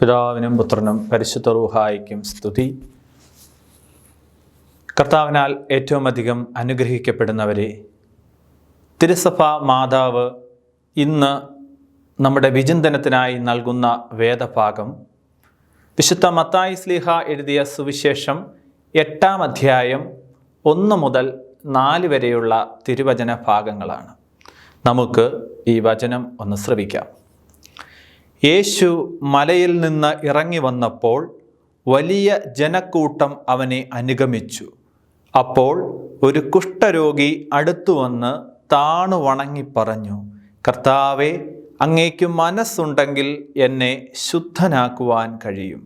പിതാവിനും പുത്രനും പരിശുദ്ധ റൂഹായിക്കും സ്തുതി. കർത്താവിനാൽ ഏറ്റവും അധികം അനുഗ്രഹിക്കപ്പെടുന്നവരെ തിരുസഭ മാതാവ് ഇന്ന് നമ്മുടെ വിചിന്തനത്തിനായി നൽകുന്ന വേദഭാഗം വിശുദ്ധ മത്തായി സ്ലീഹ എഴുതിയ സുവിശേഷം എട്ടാം അധ്യായം ഒന്ന് മുതൽ നാല് വരെയുള്ള തിരുവചന ഭാഗങ്ങളാണ്. നമുക്ക് ഈ വചനം ഒന്ന് ശ്രവിക്കാം. യേശു മലയിൽ നിന്ന് ഇറങ്ങി വന്നപ്പോൾ വലിയ ജനക്കൂട്ടം അവനെ അനുഗമിച്ചു. അപ്പോൾ ഒരു കുഷ്ഠരോഗി അടുത്തു വന്ന് താണു വണങ്ങി പറഞ്ഞു കർത്താവെ അങ്ങേക്ക് മനസ്സുണ്ടെങ്കിൽ എന്നെ ശുദ്ധനാക്കുവാൻ കഴിയും.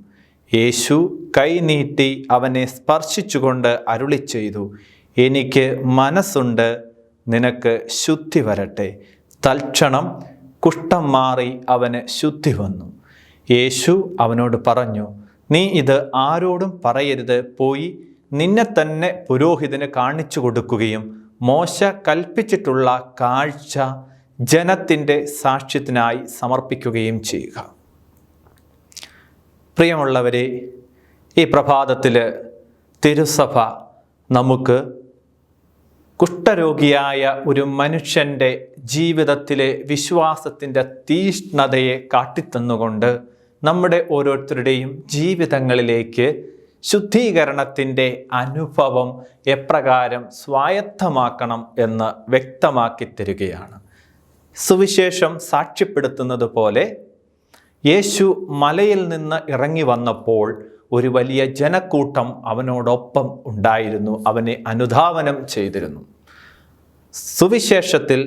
യേശു കൈനീട്ടി അവനെ സ്പർശിച്ചുകൊണ്ട് അരുളി ചെയ്തു എനിക്ക് മനസ്സുണ്ട് നിനക്ക് ശുദ്ധി വരട്ടെ. തൽക്ഷണം കുഷ്ഠം മാറി അവന് ശുദ്ധി വന്നു. യേശു അവനോട് പറഞ്ഞു നീ ഇത് ആരോടും പറയരുത്. പോയി നിന്നെ തന്നെ പുരോഹിതന് കാണിച്ചു കൊടുക്കുകയും മോശ കൽപ്പിച്ചിട്ടുള്ള കാഴ്ച ജനത്തിന്റെ സാക്ഷ്യത്തിനായി സമർപ്പിക്കുകയും ചെയ്യുക. പ്രിയമുള്ളവരെ ഈ പ്രഭാതത്തിൽ തിരുസഭ നമുക്ക് കുഷ്ഠരോഗിയായ ഒരു മനുഷ്യന്റെ ജീവിതത്തിലെ വിശ്വാസത്തിന്റെ തീഷ്ണതയെ കാട്ടിത്തന്നുകൊണ്ട് നമ്മുടെ ഓരോരുത്തരുടെയും ജീവിതങ്ങളിലേക്ക് ശുദ്ധീകരണത്തിന്റെ അനുഭവം എപ്രകാരം സ്വായത്തമാക്കണം എന്ന് വ്യക്തമാക്കി തരികയാണ്. സുവിശേഷം സാക്ഷ്യപ്പെടുത്തുന്നത് പോലെ യേശു മലയിൽ നിന്ന് ഇറങ്ങി വന്നപ്പോൾ ഒരു വലിയ ജനക്കൂട്ടം അവനോടൊപ്പം ഉണ്ടായിരുന്നു അവനെ അനുധാവനം ചെയ്തിരുന്നു. സുവിശേഷത്തിൽ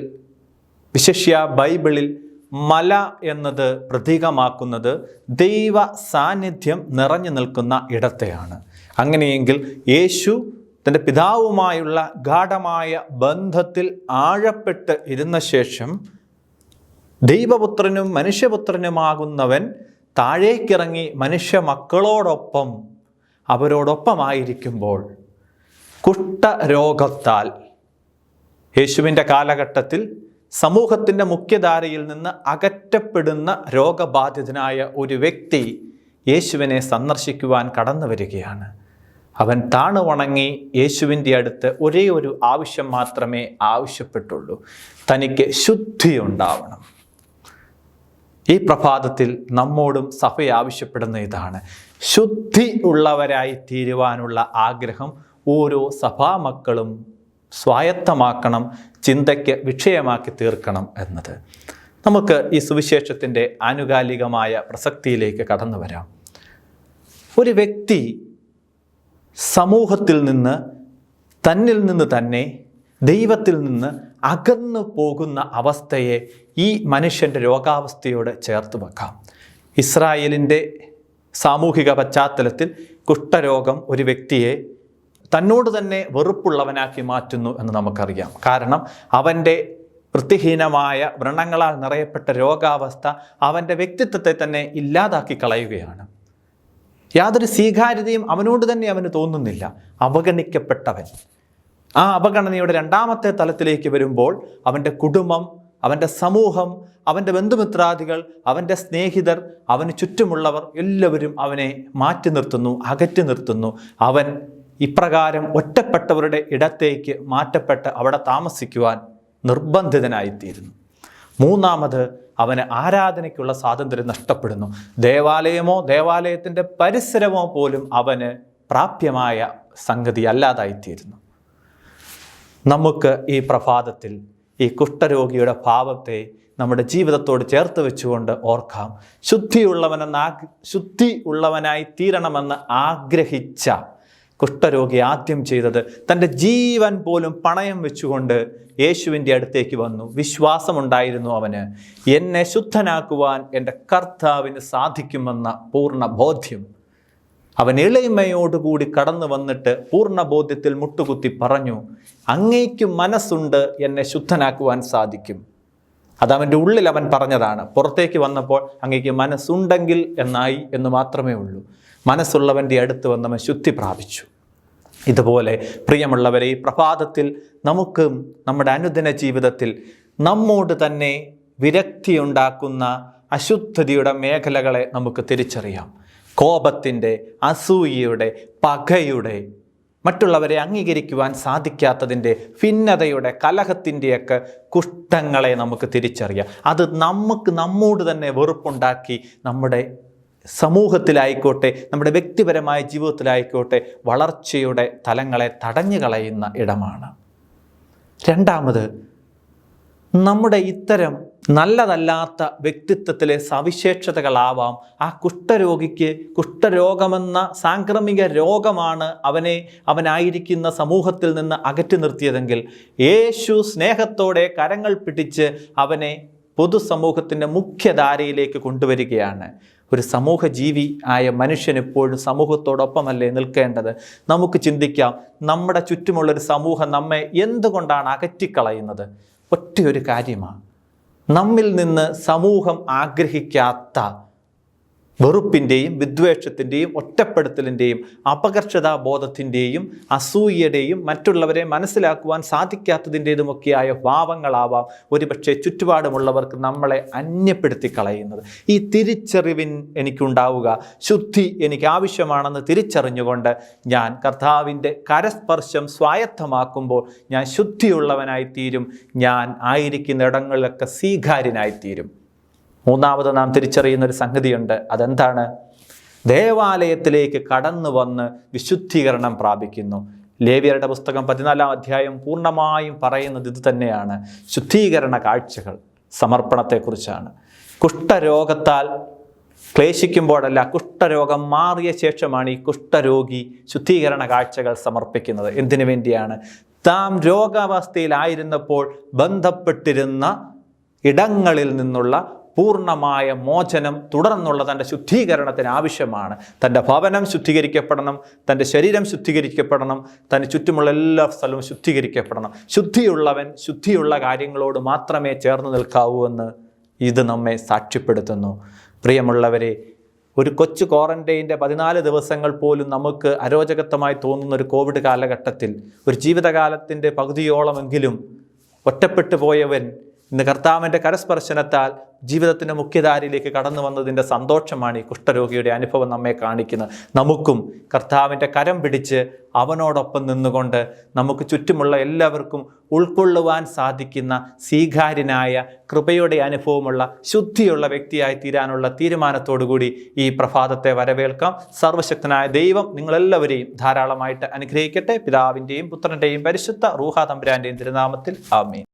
വിശിഷ്യ ബൈബിളിൽ മല എന്നത് പ്രതീകമാക്കുന്നത് ദൈവ സാന്നിധ്യം നിറഞ്ഞു നിൽക്കുന്ന ഇടത്തെയാണ്. അങ്ങനെയെങ്കിൽ യേശു തന്റെ പിതാവുമായുള്ള ഗാഠമായ ബന്ധത്തിൽ ആഴപ്പെട്ട് ഇരുന്ന ശേഷം ദൈവപുത്രനും മനുഷ്യപുത്രനുമാകുന്നവൻ താഴേക്കിറങ്ങി മനുഷ്യ മക്കളോടൊപ്പം അവരോടൊപ്പമായിരിക്കുമ്പോൾ കുഷ്ഠരോഗത്താൽ യേശുവിന്റെ കാലഘട്ടത്തിൽ സമൂഹത്തിന്റെ മുഖ്യധാരയിൽ നിന്ന് അകറ്റപ്പെടുന്ന രോഗബാധിതനായ ഒരു വ്യക്തി യേശുവിനെ സന്ദർശിക്കുവാൻ കടന്നു വരികയാണ്. അവൻ താണു വണങ്ങി യേശുവിന്റെ അടുത്ത് ഒരേ ഒരു ആവശ്യം മാത്രമേ ആവശ്യപ്പെട്ടുള്ളൂ. തനിക്ക് ശുദ്ധി ഉണ്ടാവണം. ഈ പ്രഭാതത്തിൽ നമ്മോടും സഭ ആവശ്യപ്പെടുന്ന ഇതാണ്. ശുദ്ധി ഉള്ളവരായി തീരുവാനുള്ള ആഗ്രഹം ഓരോ സഭാമക്കളും സ്വായത്തമാക്കണം ചിന്തയ്ക്ക് വിഷയമാക്കി തീർക്കണം എന്നത്. നമുക്ക് ഈ സുവിശേഷത്തിന്റെ ആനുകാലികമായ പ്രസക്തിയിലേക്ക് കടന്നു വരാം. ഒരു വ്യക്തി സമൂഹത്തിൽ നിന്ന് തന്നിൽ നിന്ന് തന്നെ ദൈവത്തിൽ നിന്ന് അകന്നു പോകുന്ന അവസ്ഥയെ ഈ മനുഷ്യന്റെ രോഗാവസ്ഥയോട് ചേർത്ത് വെക്കാം. ഇസ്രായേലിന്റെ സാമൂഹിക പശ്ചാത്തലത്തിൽ കുഷ്ഠരോഗം ഒരു വ്യക്തിയെ തന്നോട് തന്നെ വെറുപ്പുള്ളവനാക്കി മാറ്റുന്നു എന്ന് നമുക്കറിയാം. കാരണം അവന്റെ വൃത്തിഹീനമായ വ്രണങ്ങളാൽ നിറയപ്പെട്ട രോഗാവസ്ഥ അവന്റെ വ്യക്തിത്വത്തെ തന്നെ ഇല്ലാതാക്കി കളയുകയാണ്. യാതൊരു സ്വീകാര്യതയും അവനോട് തന്നെ അവന് തോന്നുന്നില്ല. അവഗണിക്കപ്പെട്ടവൻ. ആ അവഗണനയുടെ രണ്ടാമത്തെ തലത്തിലേക്ക് വരുമ്പോൾ അവന്റെ കുടുംബം അവന്റെ സമൂഹം അവന്റെ ബന്ധുമിത്രാദികൾ അവന്റെ സ്നേഹിതർ അവന് ചുറ്റുമുള്ളവർ എല്ലാവരും അവനെ മാറ്റി നിർത്തുന്നു അകറ്റി നിർത്തുന്നു. അവൻ ഇപ്രകാരം ഒറ്റപ്പെട്ടവരുടെ ഇടത്തേക്ക് മാറ്റപ്പെട്ട് അവിടെ താമസിക്കുവാൻ നിർബന്ധിതനായിത്തീരുന്നു. മൂന്നാമത് അവന് ആരാധനയ്ക്കുള്ള സ്വാതന്ത്ര്യം നഷ്ടപ്പെടുന്നു. ദേവാലയമോ ദേവാലയത്തിന്റെ പരിസരമോ പോലും അവന് പ്രാപ്യമായ സംഗതി അല്ലാതായിത്തീരുന്നു. നമുക്ക് ഈ പ്രഭാതത്തിൽ ഈ കുഷ്ഠരോഗിയുടെ ഭാവത്തെ നമ്മുടെ ജീവിതത്തോട് ചേർത്ത് വെച്ചുകൊണ്ട് ഓർക്കാം. ശുദ്ധിയുള്ളവനെന്ന ശുദ്ധി ഉള്ളവനായി തീരണമെന്ന് ആഗ്രഹിച്ച കുഷ്ഠരോഗി ആദ്യം ചെയ്തത്. തന്റെ ജീവൻ പോലും പണയം വെച്ചുകൊണ്ട് യേശുവിന്റെ അടുത്തേക്ക് വന്നു. വിശ്വാസമുണ്ടായിരുന്നു അവന്. എന്നെ ശുദ്ധനാക്കുവാൻ എന്റെ കർത്താവിന് സാധിക്കുമെന്ന പൂർണ ബോധ്യം അവൻ എളിമയോടുകൂടി കടന്നു വന്നിട്ട് പൂർണ ബോധ്യത്തിൽ മുട്ടുകുത്തി പറഞ്ഞു അങ്ങേക്ക് മനസ്സുണ്ട് എന്നെ ശുദ്ധനാക്കുവാൻ സാധിക്കും. അത് അവന്റെ ഉള്ളിൽ അവൻ പറഞ്ഞതാണ്. പുറത്തേക്ക് വന്നപ്പോൾ അങ്ങേക്ക് മനസ്സുണ്ടെങ്കിൽ എന്നായി എന്ന് മാത്രമേ ഉള്ളൂ. മനസ്സുള്ളവന്റെ അടുത്ത് വന്നവൻ ശുദ്ധി പ്രാപിച്ചു. ഇതുപോലെ പ്രിയമുള്ളവരെ പ്രഭാതത്തിൽ നമുക്കും നമ്മുടെ അനുദിന ജീവിതത്തിൽ നമ്മോട് തന്നെ വിരക്തിയുണ്ടാക്കുന്ന അശുദ്ധതയുടെ മേഖലകളെ നമുക്ക് തിരിച്ചറിയാം. കോപത്തിന്റെ അസൂയയുടെ പകയുടെ മറ്റുള്ളവരെ അംഗീകരിക്കുവാൻ സാധിക്കാത്തതിന്റെ ഭിന്നതയുടെ കലഹത്തിന്റെയൊക്കെ കുഷ്ടങ്ങളെ നമുക്ക് തിരിച്ചറിയാം. അത് നമുക്ക് നമ്മോട് തന്നെ വെറുപ്പുണ്ടാക്കി നമ്മുടെ സമൂഹത്തിലായിക്കോട്ടെ നമ്മുടെ വ്യക്തിപരമായ ജീവിതത്തിലായിക്കോട്ടെ വളർച്ചയുടെ തലങ്ങളെ തടഞ്ഞു കളയുന്ന ഇടമാണ്. രണ്ടാമത് നമ്മുടെ ഇത്തരം നല്ലതല്ലാത്ത വ്യക്തിത്വത്തിലെ സവിശേഷതകളാവാം ആ കുഷ്ഠരോഗിക്ക് കുഷ്ഠരോഗമെന്ന സാംക്രമിക രോഗമാണ് അവനെ അവനായിരിക്കുന്ന സമൂഹത്തിൽ നിന്ന് അകറ്റി നിർത്തിയതെങ്കിൽ യേശു സ്നേഹത്തോടെ കരങ്ങൾ പിടിച്ച് അവനെ പൊതുസമൂഹത്തിന്റെ മുഖ്യധാരയിലേക്ക് കൊണ്ടുവരികയാണ്. ഒരു സമൂഹ ജീവി ആയ മനുഷ്യൻ എപ്പോഴും സമൂഹത്തോടൊപ്പമല്ലേ നിൽക്കേണ്ടത്? നമുക്ക് ചിന്തിക്കാം നമ്മുടെ ചുറ്റുമുള്ളൊരു സമൂഹം നമ്മെ എന്തുകൊണ്ടാണ് അകറ്റിക്കളയുന്നത്? ഒറ്റയൊരു കാര്യമാണ്. നമ്മിൽ നിന്ന് സമൂഹം ആഗ്രഹിക്കാത്ത വെറുപ്പിന്റെയും വിദ്വേഷത്തിന്റെയും ഒറ്റപ്പെടുത്തലിന്റെയും അപകർഷതാ ബോധത്തിന്റെയും അസൂയയുടെയും മറ്റുള്ളവരെ മനസ്സിലാക്കുവാൻ സാധിക്കാത്തതിന്റേതുമൊക്കെയായ ഭാവങ്ങളാവാം. ഒരുപക്ഷെ ചുറ്റുപാടുമുള്ളവർക്ക് നമ്മളെ അന്യപ്പെടുത്തി കളയുന്നത് ഈ തിരിച്ചറിവിൻ എനിക്കുണ്ടാവുക. ശുദ്ധി എനിക്ക് ആവശ്യമാണെന്ന് തിരിച്ചറിഞ്ഞുകൊണ്ട് ഞാൻ കർത്താവിന്റെ കരസ്പർശം സ്വായത്തമാക്കുമ്പോൾ ഞാൻ ശുദ്ധിയുള്ളവനായിത്തീരും. ഞാൻ ആയിരിക്കുന്ന ഇടങ്ങളിലൊക്കെ സ്വീകാര്യനായിത്തീരും. മൂന്നാമത് നാം തിരിച്ചറിയുന്ന ഒരു സംഗതിയുണ്ട്. അതെന്താണ്? ദേവാലയത്തിലേക്ക് കടന്നു വന്ന് വിശുദ്ധീകരണം പ്രാപിക്കുന്നു. ലേവിയരുടെ പുസ്തകം പതിനാലാം അധ്യായം പൂർണമായും പറയുന്നത് ഇത് തന്നെയാണ്. ശുദ്ധീകരണ കാഴ്ചകൾ സമർപ്പണത്തെക്കുറിച്ചാണ്. കുഷ്ഠരോഗത്താൽ ക്ലേശിക്കുമ്പോഴല്ല കുഷ്ഠരോഗം മാറിയ ശേഷമാണ് ഈ കുഷ്ഠരോഗി ശുദ്ധീകരണ കാഴ്ചകൾ സമർപ്പിക്കുന്നത്. എന്തിനു വേണ്ടിയാണ്? താം രോഗാവസ്ഥയിലായിരുന്നപ്പോൾ ബന്ധപ്പെട്ടിരുന്ന ഇടങ്ങളിൽ നിന്നുള്ള പൂർണമായ മോചനം തുടർന്നുള്ള തന്റെ ശുദ്ധീകരണത്തിന് ആവശ്യമാണ്. തന്റെ ഭവനം ശുദ്ധീകരിക്കപ്പെടണം തന്റെ ശരീരം ശുദ്ധീകരിക്കപ്പെടണം തന്റെ ചുറ്റുമുള്ള എല്ലാ സ്ഥലവും ശുദ്ധീകരിക്കപ്പെടണം. ശുദ്ധിയുള്ളവൻ ശുദ്ധിയുള്ള കാര്യങ്ങളോട് മാത്രമേ ചേർന്ന് നിൽക്കാവൂ എന്ന് ഇത് നമ്മെ സാക്ഷ്യപ്പെടുത്തുന്നു. പ്രിയമുള്ളവരെ ഒരു കൊച്ചു ക്വാറന്റൈന്റെ പതിനാല് ദിവസങ്ങൾ പോലും നമുക്ക് അരോചകത്വമായി തോന്നുന്ന ഒരു കോവിഡ് കാലഘട്ടത്തിൽ ഒരു ജീവിതകാലത്തിന്റെ പകുതിയോളമെങ്കിലും ഒറ്റപ്പെട്ടു പോയവൻ ഇന്ന് കർത്താവിന്റെ കരസ്പർശനത്താൽ ജീവിതത്തിന്റെ മുഖ്യധാരയിലേക്ക് കടന്നു വന്നതിന്റെ സന്തോഷമാണ് ഈ കുഷ്ഠരോഗിയുടെ അനുഭവം നമ്മെ കാണിക്കുന്നത്. നമുക്കും കർത്താവിന്റെ കരം പിടിച്ച് അവനോടൊപ്പം നിന്നുകൊണ്ട് നമുക്ക് ചുറ്റുമുള്ള എല്ലാവർക്കും ഉൾക്കൊള്ളുവാൻ സാധിക്കുന്ന സ്വീകാര്യനായ കൃപയുടെ അനുഭവമുള്ള ശുദ്ധിയുള്ള വ്യക്തിയായി തീരാനുള്ള തീരുമാനത്തോടുകൂടി ഈ പ്രഭാതത്തെ വരവേൽക്കാം. സർവശക്തനായ ദൈവം നിങ്ങളെല്ലാവരെയും ധാരാളമായിട്ട് അനുഗ്രഹിക്കട്ടെ. പിതാവിന്റെയും പുത്രന്റെയും പരിശുദ്ധ റൂഹാ തമ്പുരാന്റെയും തിരുനാമത്തിൽ ആമീൻ.